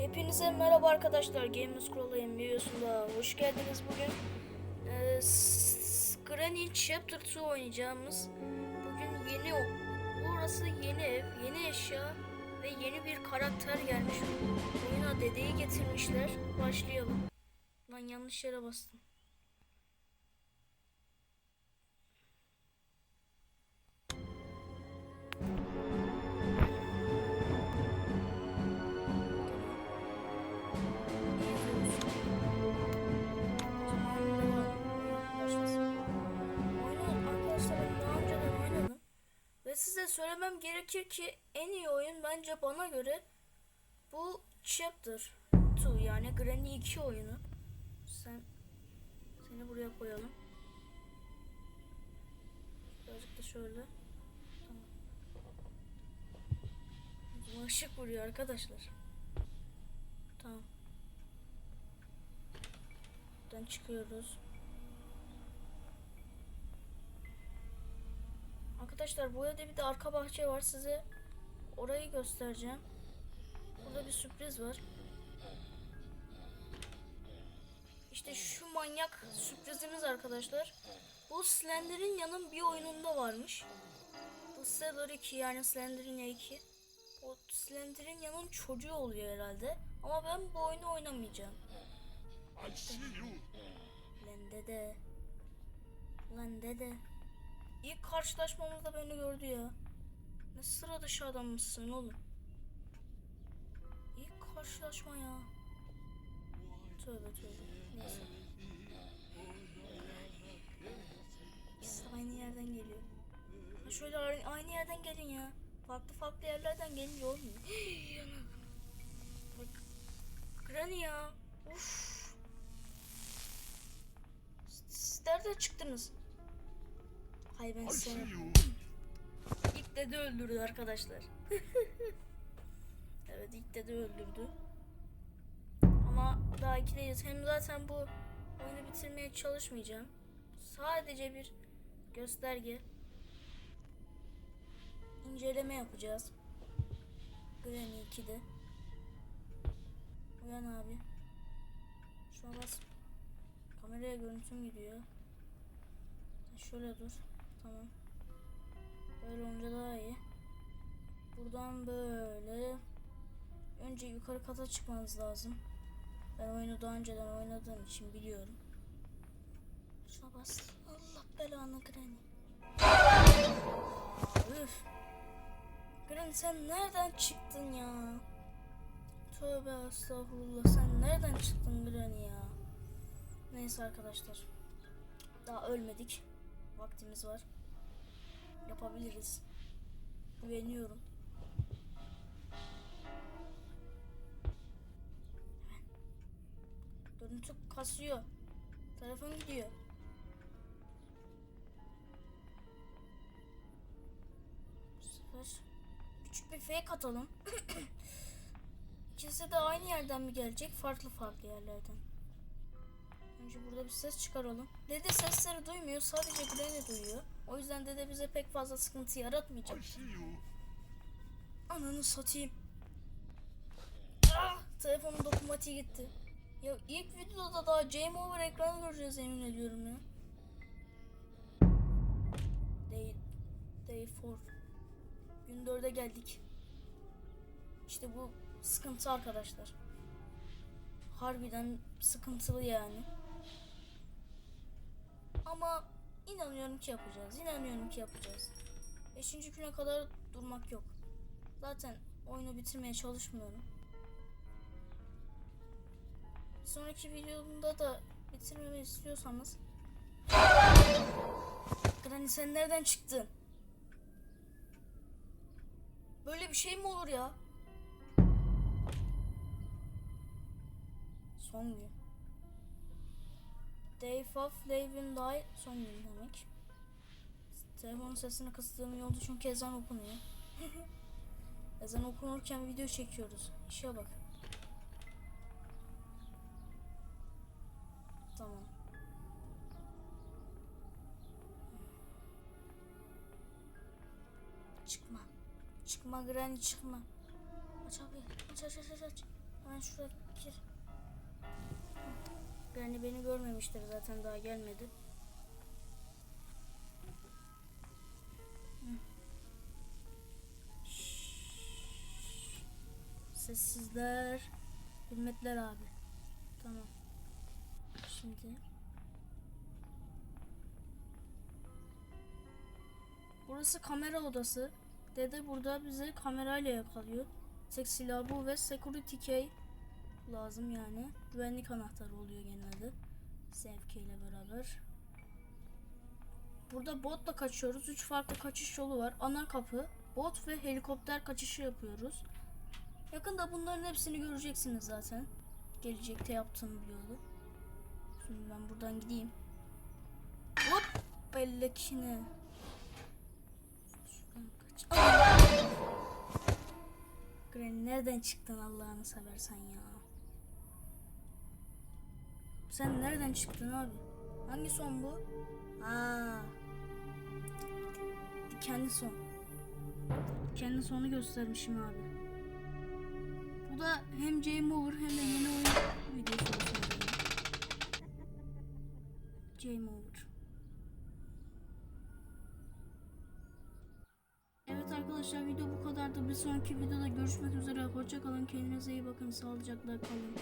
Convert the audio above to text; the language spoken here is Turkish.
Hepinize merhaba arkadaşlar. Games Scroll'ın videosunda hoş geldiniz bugün. Ee, Granny Chapter 2 oynayacağımız. Bugün yeni burası yeni ev, yeni eşya ve yeni bir karakter gelmiş. Oyuna dedeyi getirmişler. Başlayalım. Lan yanlış yere bastım. Söylemem gerekir ki en iyi oyun bence bana göre bu Chapter 2 yani Granny 2 oyunu. Sen seni buraya koyalım. Birazcık da şöyle. Tamam. Bu ışık vuruyor arkadaşlar. Tamam. Buradan çıkıyoruz. Arkadaşlar bu evde bir de arka bahçe var size. Orayı göstereceğim. Burada bir sürpriz var. İşte şu manyak sürprizimiz arkadaşlar. Bu Slender'in yanın bir oyununda varmış. The Cellar 2 yani Slender'in 2. O Slender'in yanın çocuğu oluyor herhalde. Ama ben bu oyunu oynamayacağım. I see you. Lan dede. Lan dede. İlk karşılaşmamızda beni gördü ya. Ne sıra dışı adammışsın oğlum. İlk karşılaşma ya. Tövbe tövbe. Neyse. İkisi aynı yerden geliyor. Ha şöyle aynı yerden gelin ya. Farklı farklı yerlerden gelince olmuyor. Bak. Granny ya. Uf. Siz nereden çıktınız? Hay ben you. İlk dede öldürdü arkadaşlar. evet ilk dede öldürdü. Ama daha ikideyiz. Hem zaten bu oyunu bitirmeye çalışmayacağım. Sadece bir gösterge. inceleme yapacağız. Granny 2'de. Uyan abi. Şuna bas. Kameraya görüntüm gidiyor. Şöyle dur. Tamam. Böyle olunca daha iyi. Buradan böyle. Önce yukarı kata çıkmanız lazım. Ben oyunu daha önceden oynadığım için biliyorum. Şuna. Allah belanı Granny. Üf. Granny sen nereden çıktın ya? Tövbe estağfurullah. Sen nereden çıktın Granny ya? Neyse arkadaşlar. Daha ölmedik. Vaktimiz var. Yapabiliriz. Güveniyorum. Görüntü kasıyor. Telefon gidiyor. Sefer küçük bir fake atalım. İkisi de aynı yerden mi gelecek? Farklı farklı yerlerden. Önce burada bir ses çıkaralım. Dede sesleri duymuyor. Sadece Granny duyuyor. O yüzden dede bize pek fazla sıkıntı yaratmayacak. Ananı satayım. Ah, telefonun dokunmatiği gitti. Ya ilk videoda daha game over ekranı göreceğiz emin ediyorum ya. Day, day 4. Gün 4'e geldik. İşte bu sıkıntı arkadaşlar. Harbiden sıkıntılı yani. Ama inanıyorum ki yapacağız. İnanıyorum ki yapacağız. Beşinci güne kadar durmak yok. Zaten oyunu bitirmeye çalışmıyorum. Sonraki videomda da bitirmemi istiyorsanız Granny sen nereden çıktın? Böyle bir şey mi olur ya? Son gün. Day of Live and Die son gün demek. Telefonun sesini kıstığım iyi oldu çünkü ezan okunuyor. ezan okunurken video çekiyoruz. İşe bak. Tamam. Çıkma. Çıkma Granny çıkma. Aç abi. Aç aç aç aç. aç. Ben şuraya gir. Yani beni görmemiştir zaten daha gelmedi. Sessizler. Hürmetler abi. Tamam. Şimdi. Burası kamera odası. Dede burada bizi kamerayla yakalıyor. Tek silah bu ve security key lazım yani. Güvenlik anahtarı oluyor genelde. Sevki ile beraber. Burada botla kaçıyoruz. Üç farklı kaçış yolu var. Ana kapı, bot ve helikopter kaçışı yapıyoruz. Yakında bunların hepsini göreceksiniz zaten. Gelecekte yaptığım bir yolu. Şimdi ben buradan gideyim. Hop! Bellekine. Şuradan nereden çıktın Allah'ını seversen ya? Sen nereden çıktın abi? Hangi son bu? Aa. Dikenli son. Dikenli sonu göstermişim abi. Bu da hem Game Over hem de yeni oyun videosu olsun. Game Over. Evet arkadaşlar video bu kadardı. Bir sonraki videoda görüşmek üzere. Hoşça kalın. Kendinize iyi bakın. Sağlıcakla kalın.